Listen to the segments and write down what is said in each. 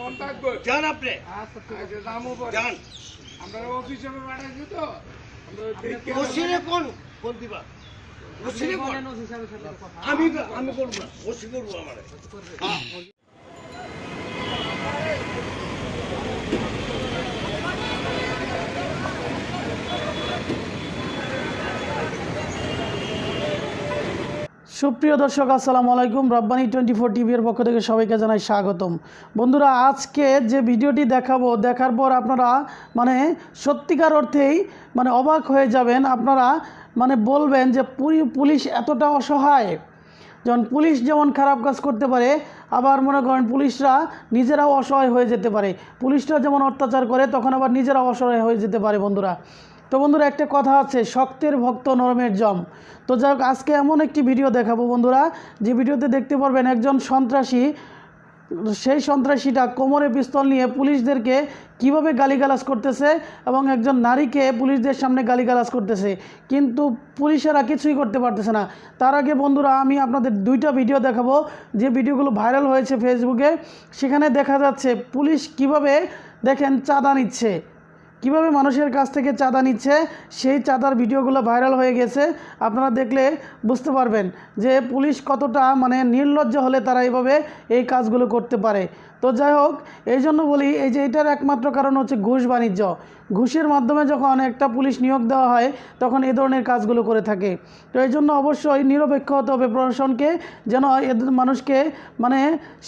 মন থাকবে? যান আপনি। আচ্ছা দামও যান। আমরা অফিসে পাঠাইছি তো? ওসিরে কোন? কোন দিবা? ওসিরে কোন? আমি আমি করব না। ওসি করব আমার। সুপ্রিয় দর্শক, আসসালামু আলাইকুম। রব্বানি টোয়েন্টি ফোর টিভির পক্ষ থেকে সবাইকে জানাই স্বাগতম। বন্ধুরা, আজকে যে ভিডিওটি দেখাবো, দেখার পর আপনারা মানে সত্যিকার অর্থেই মানে অবাক হয়ে যাবেন। আপনারা মানে বলবেন যে পুলিশ এতটা অসহায়? যেমন পুলিশ যেমন খারাপ কাজ করতে পারে, আবার মনে করেন পুলিশরা নিজেরাও অসহায় হয়ে যেতে পারে। পুলিশরা যেমন অত্যাচার করে, তখন আবার নিজেরাও অসহায় হয়ে যেতে পারে, বন্ধুরা। তো বন্ধুরা, একটা কথা আছে, শক্তের ভক্ত, নরমের জম। তো যাই হোক, আজকে এমন একটি ভিডিও দেখাবো বন্ধুরা, যে ভিডিওতে দেখতে পারবেন একজন সন্ত্রাসী। সেই সন্ত্রাসীটা কোমরে পিস্তল নিয়ে পুলিশদেরকে কীভাবে গালিগালাজ করতেছে এবং একজন নারীকে পুলিশদের সামনে গালিগালাজ করতেছে। কিন্তু পুলিশেরা কিছুই করতে পারতেছে না। তার আগে বন্ধুরা, আমি আপনাদের দুইটা ভিডিও দেখাবো, যে ভিডিওগুলো ভাইরাল হয়েছে ফেসবুকে সেখানে দেখা যাচ্ছে, পুলিশ কীভাবে দেখেন চাঁদা নিচ্ছে। কীভাবে মানুষের কাছ থেকে চাঁদা নিচ্ছে, সেই চাঁদার ভিডিওগুলো ভাইরাল হয়ে গেছে। আপনারা দেখলে বুঝতে পারবেন যে পুলিশ কতটা মানে নির্লজ্জ হলে তারা এইভাবে এই কাজগুলো করতে পারে। তো যাই হোক, এই জন্য বলি, এই যে এটার একমাত্র কারণ হচ্ছে ঘুষ বাণিজ্য। ঘুষের মাধ্যমে যখন একটা পুলিশ নিয়োগ দেওয়া হয়, তখন এ ধরনের কাজগুলো করে থাকে। তো এই জন্য অবশ্যই নিরপেক্ষ হতে হবে প্রশাসনকে, যেন মানুষকে মানে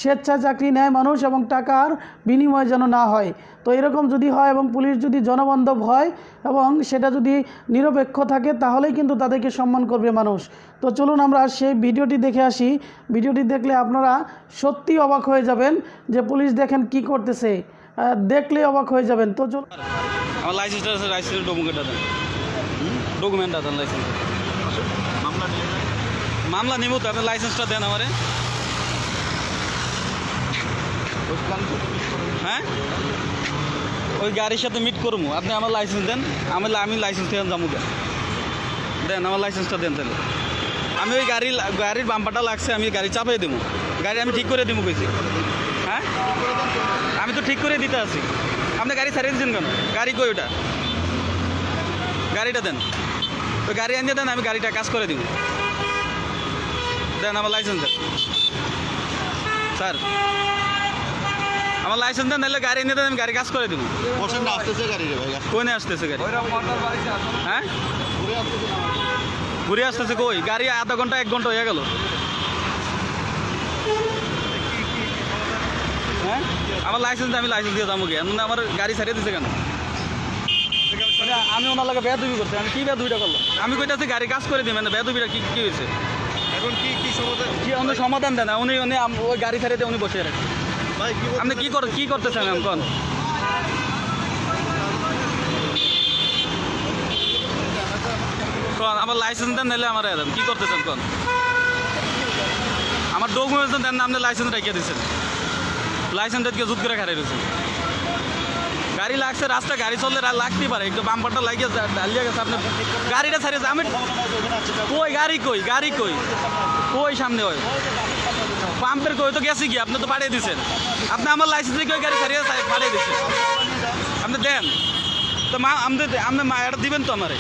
স্বেচ্ছা চাকরি নেয় মানুষ এবং টাকার বিনিময় যেন না হয়। তো এরকম যদি হয় এবং পুলিশ যদি জনবান্ধব হয় এবং সেটা যদি নিরপেক্ষ থাকে, তাহলেই কিন্তু তাদেরকে সম্মান করবে মানুষ। তো চলুন আমরা সেই ভিডিওটি দেখে আসি। ভিডিওটি দেখলে আপনারা সত্যি অবাক হয়ে যাবেন যে পুলিশ দেখেন কি করতেছে। দেখলে অবাক হয়ে যাবেন। তো চলুন। আমার লাইসেন্সটা আছে লাইসেন্সের ডকুমেন্টটা দেন। ডকুমেন্টটা দেন লাইসেন্স মামলা নিব তো আপনার লাইসেন্সটা দেন আমারে। হ্যাঁ? ওই গাড়ির সাথে মিট করব। আপনি আমার লাইসেন্স দেন, আমি আমি লাইসেন্স দিয়ে যাব। দেন, আমার লাইসেন্সটা দেন তাহলে। আমি ওই গাড়ি গাড়ির বাম্পারটা লাগছে আমি গাড়ি চাপাই দেবো গাড়ি আমি ঠিক করে দেবো কইছি। হ্যাঁ? আমি তো ঠিক করে দিতে আছি। আপনি গাড়ি ছাড়িয়ে দিচ্ছেন কেন? গাড়ি কই ওটা? গাড়িটা দেন। তো গাড়ি আনিয়ে দেন আমি গাড়িটা কাজ করে দিব দেন আমার লাইসেন্স দেন। স্যার আমার লাইসেন্স দেন নাহলে গাড়ি এনে দেন আমি গাড়ি কাজ করে দিব বসেন আসতেছে গাড়ি কোনে আসতেছে গাড়ি? হ্যাঁ? ঘুরে আসতেছে কই? গাড়ি আধা ঘণ্টা এক ঘণ্টা হয়ে গেল। হ্যাঁ? আমার লাইসেন্স আমি লাইসেন্স দিয়ে যাব কেন আমার গাড়ি ছাড়িয়ে দিছে কেন? আমি ওনার লাগে বেদুবি করছি। আমি কি বেদুবিটা করলাম? আমি কইতাছি গাড়ি কাজ করে দিবেন বেদুবিটা কি কি হয়েছে? এখন কি কি সমাধান? কি উনি সমাধান দেন না? উনি উনি ওই গাড়ি ছাড়িয়ে দিয়ে উনি বসে রাখেন। কি আপনি কি কর কি করতেছেন এখন? কোন, আমার লাইসেন্স দেন, নাহলে আমার কি করতেছেন কোন? আমার ডকুমেন্টস দেন, আপনি লাইসেন্স রেখে দিচ্ছেন লাইসেন্স দিয়ে জুত করে খারাই রয়েছেন গাড়ি লাগছে, রাস্তা, গাড়ি চললে লাগতেই পারে। একটু বাম্পারটা লাগিয়ে ডালিয়ে গেছে, আপনি গাড়িটা ছাড়িয়েছে আমি কই, গাড়ি কই গাড়ি কই? কই সামনে ওই? পাম্পের কই? তো গেছে কি? আপনি তো পাঠিয়ে দিচ্ছেন আপনি আমার লাইসেন্স দিয়ে গাড়ি ছাড়িয়ে পাঠিয়ে দিচ্ছেন আপনি দেন। তো মা আপনি আপনি মা এটা দিবেন তো আমারে?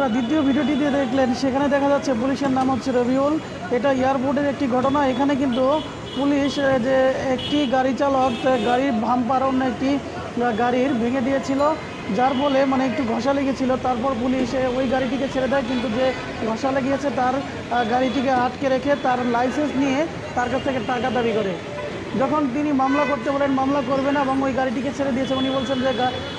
বন্ধুরা, দ্বিতীয় ভিডিওটি দিয়ে দেখলেন, সেখানে দেখা যাচ্ছে পুলিশের নাম হচ্ছে রবিউল। এটা এয়ারপোর্টের একটি ঘটনা। এখানে কিন্তু পুলিশ যে একটি গাড়ি চালক গাড়ির ভাম্পার অন্য একটি গাড়ির ভেঙে দিয়েছিল, যার ফলে মানে একটু ঘষা লেগেছিল। তারপর পুলিশ ওই গাড়িটিকে ছেড়ে দেয়, কিন্তু যে ঘষা লেগেছে তার গাড়িটিকে আটকে রেখে তার লাইসেন্স নিয়ে তার কাছ থেকে টাকা দাবি করে। যখন তিনি মামলা করতে বলেন, মামলা করবে না এবং ওই গাড়িটিকে ছেড়ে দিয়েছে, উনি বলছেন যে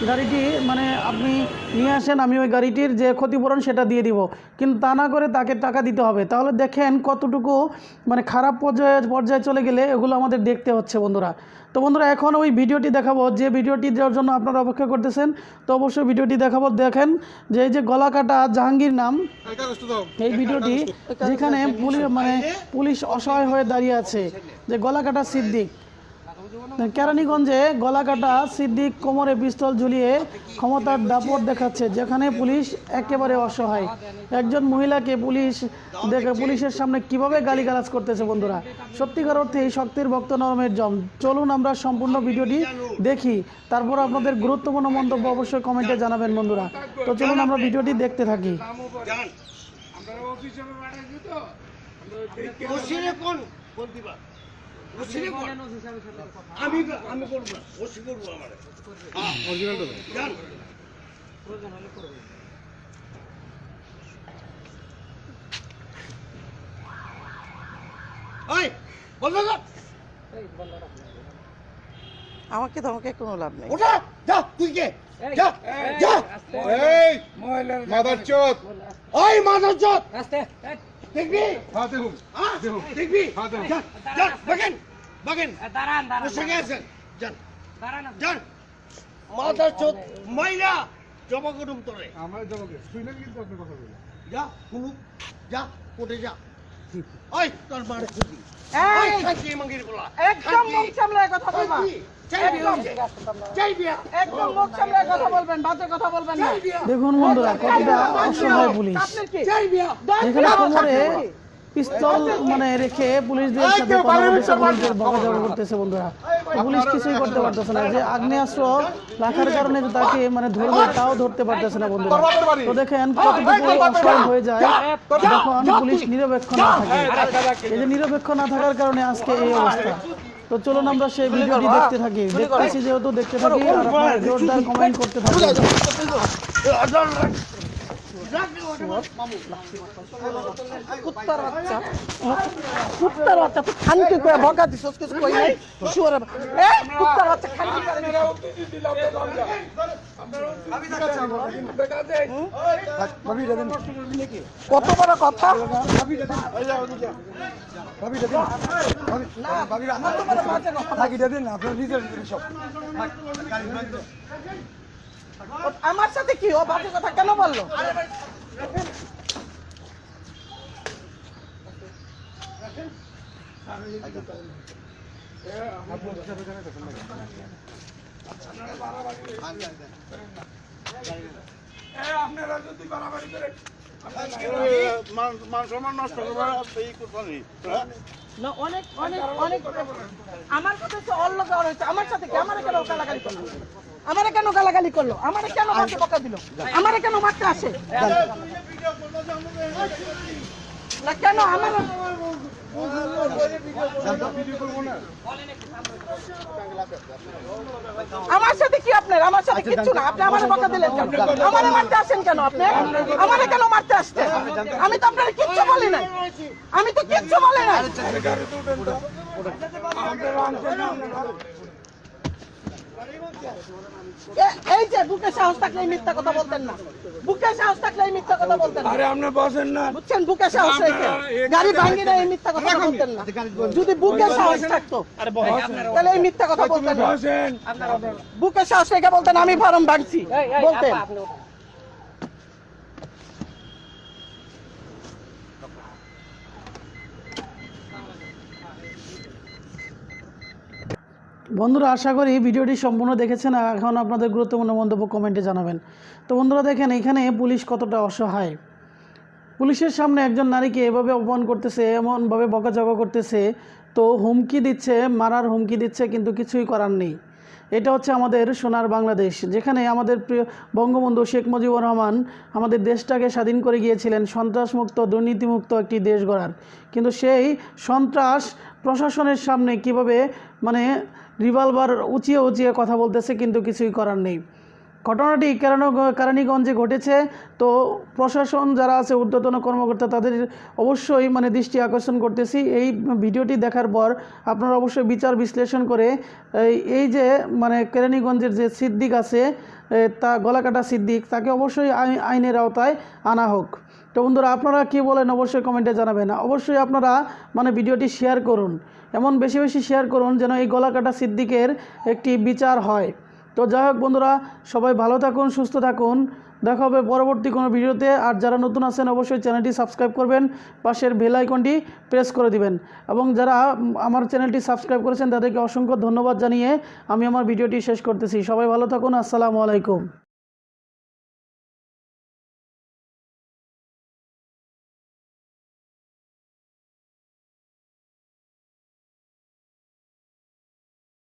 গাড়িটি মানে আপনি নিয়ে আসেন, আমি ওই গাড়িটির যে ক্ষতিপূরণ সেটা দিয়ে দিব। কিন্তু তা না করে তাকে টাকা দিতে হবে। তাহলে দেখেন কতটুকু মানে খারাপ পর্যায়ে পর্যায়ে চলে গেলে এগুলো আমাদের দেখতে হচ্ছে বন্ধুরা। তো বন্ধুরা, এখন ওই ভিডিওটি দেখাবো। যে ভিডিওটি দেওয়ার জন্য আপনারা অপেক্ষা করতেছেন, তো অবশ্যই ভিডিওটি দেখাবো। দেখেন, যে এই যে গলা কাটা জাহাঙ্গীর নাম, এই ভিডিওটি যেখানে পুলিশ মানে পুলিশ অসহায় হয়ে দাঁড়িয়ে আছে। যে গলা কাটা সিদ্দিক কেরানীগঞ্জে গলা কাটা সিদ্দিক কোমরে পিস্তল ঝুলিয়ে ক্ষমতার দাপট দেখাচ্ছে যেখানে পুলিশ একেবারে অসহায়। একজন মহিলাকে পুলিশ দেখে পুলিশের সামনে কীভাবে গালিগালাজ করতেছে বন্ধুরা? সত্যিকার অর্থে এই শক্তির ভক্ত নরমের জম। চলুন আমরা সম্পূর্ণ ভিডিওটি দেখি। তারপর আপনাদের গুরুত্বপূর্ণ মন্তব্য অবশ্যই কমেন্টে জানাবেন বন্ধুরা। তো চলুন আমরা ভিডিওটি দেখতে থাকি। কোন? কোন দিবা আমি আমি করব ওসি করব আমারে। যান ওই বন্ধ আমাকে তোমাকে কোনো লাভ নেই। ওঠা যা তুই কে? যা যা। এই মহিলার মাদার চোদ। ওই মাদার চোদ। দেখবি? হ্যাঁ দেখুন। হ্যাঁ দেখবি? হ্যাঁ, দেখুন। যান যান বাগেন বাগেন। বসে গেছেন যান। যান। মাদার চোদ মাইরা জমা করুম তোরে আমার জবাবে শুনলেন কিন্তু আপনি কথা বলে যা কুলু যা কোটে যা। ওই তোর মারে খুঁজি একদম মুখ সামলায় কথা বলবা একদম যাই বিয়া একদম মুখ সামলায় কথা বলবেন বাজে কথা বলবেন না যাই বিয়া দেখুন বন্ধুরা কতটা অসহায় পুলিশ যেখানে কোমরে পিস্তল মানে রেখে পুলিশদের সাথে পুলিশদের বকাঝকা করতেছে বন্ধুরা। পুলিশ কিছুই করতে পারতেছে না। যে আগ্নেয়াস্ত্র রাখার কারণে তাকে মানে ধরবে তাও ধরতে পারতেছে না বন্ধুরা। তো দেখেন কতটুকু অসহায় হয়ে যায়। যখন পুলিশ নিরপেক্ষ না থাকে। এই যে নিরপেক্ষ না থাকার কারণে আজকে এই অবস্থা। তো চলুন আমরা সেই ভিডিওটি দেখতে থাকি। দেখতেছি যেহেতু দেখতে থাকি আর আপনারা জোরদার কমেন্ট করতে থাকি কুত্তার বাচ্চা তুই খানকে কয়ে কিছু কই নাই শুয়ার এ কুত্তার বাচ্চা খানকে কত বড় কথা না বাজে কথা। ও- আমার সাথে কি? ও বাজে কথা কেন বলল? আপনারা যদি বাড়াবাড়ি করে নষ্ট করবার কথা নেই না অনেক অনেক অনেক আমার সাথে হয়েছে আমার সাথে কি কেন গালাগালি করল? আমারে কেন গালাগালি করল আমারে কেন মারতে বকা দিল আমারে কেন মারতে আসে না কেন আমার আমার সাথে কি আপনার আমার সাথে কিচ্ছু না আপনি আমার বকা দিলেন কেন আমারে মারতে আসেন কেন আপনি আমারে কেন মারতে আসছেন আমি তো আপনার কিচ্ছু বলি নাই আমি তো কিচ্ছু বলি নাই এ- এই যে বুকে সাহস থাকলে এই মিথ্যা কথা বলতেন না। বুকে সাহস থাকলে মিথ্যা কথা বলতেন না। আরে আপনি বসেন না। বুঝছেন? বুকে সাহস রেখে। গাড়ি ভাঙি না। এই মিথ্যা কথা বলতেন না। যদি বুকে সাহস থাকতো তাহলে এই মিথ্যা কথা বলতেন না। বুকে সাহস রেখে বলতেন আমি ফার্ম ভাঙছি। বলতেন। বন্ধুরা, আশা করি ভিডিওটি সম্পূর্ণ দেখেছেন এখন আপনাদের গুরুত্বপূর্ণ মন্তব্য কমেন্টে জানাবেন। তো বন্ধুরা, দেখেন এখানে পুলিশ কতটা অসহায়। পুলিশের সামনে একজন নারীকে এভাবে অপমান করতেছে, এমনভাবে বকাঝকা করতেছে, তো হুমকি দিচ্ছে, মারার হুমকি দিচ্ছে, কিন্তু কিছুই করার নেই। এটা হচ্ছে আমাদের সোনার বাংলাদেশ, যেখানে আমাদের প্রিয় বঙ্গবন্ধু শেখ মুজিবুর রহমান আমাদের দেশটাকে স্বাধীন করে গিয়েছিলেন, সন্ত্রাসমুক্ত, দুর্নীতিমুক্ত একটি দেশ গড়ার। কিন্তু সেই সন্ত্রাস প্রশাসনের সামনে কীভাবে মানে রিভলভার উঁচিয়ে উঁচিয়ে কথা বলতেছে কিন্তু কিছুই করার নেই। ঘটনাটি কেরানো কেরানীগঞ্জে ঘটেছে। তো প্রশাসন যারা আছে, ঊর্ধ্বতন কর্মকর্তা, তাদের অবশ্যই মানে দৃষ্টি আকর্ষণ করতেছি। এই ভিডিওটি দেখার পর আপনারা অবশ্যই বিচার বিশ্লেষণ করে, এই যে মানে কেরানীগঞ্জের যে সিদ্দিক আছে তা গলাকাটা সিদ্দিক, তাকে অবশ্যই আই- আইনের আওতায় আনা হোক। তো বন্ধুরা, আপনারা কী বলেন অবশ্যই কমেন্টে জানাবেন। অবশ্যই আপনারা মানে ভিডিওটি শেয়ার করুন। এমন বেশি বেশি শেয়ার করুন যেন এই গলাকাটা সিদ্দিকের একটি বিচার হয়। তো যাই হোক বন্ধুরা, সবাই ভালো থাকুন, সুস্থ থাকুন। দেখা হবে পরবর্তী কোনো ভিডিওতে। আর যারা নতুন আছেন, অবশ্যই চ্যানেলটি সাবস্ক্রাইব করবেন। পাশের বেল আইকনটি প্রেস করে দিবেন। এবং যারা আমার চ্যানেলটি সাবস্ক্রাইব করেছেন, তাদেরকে অসংখ্য ধন্যবাদ জানিয়ে আমি আমার ভিডিওটি শেষ করতেছি। সবাই ভালো থাকুন। আসসালামু আলাইকুম।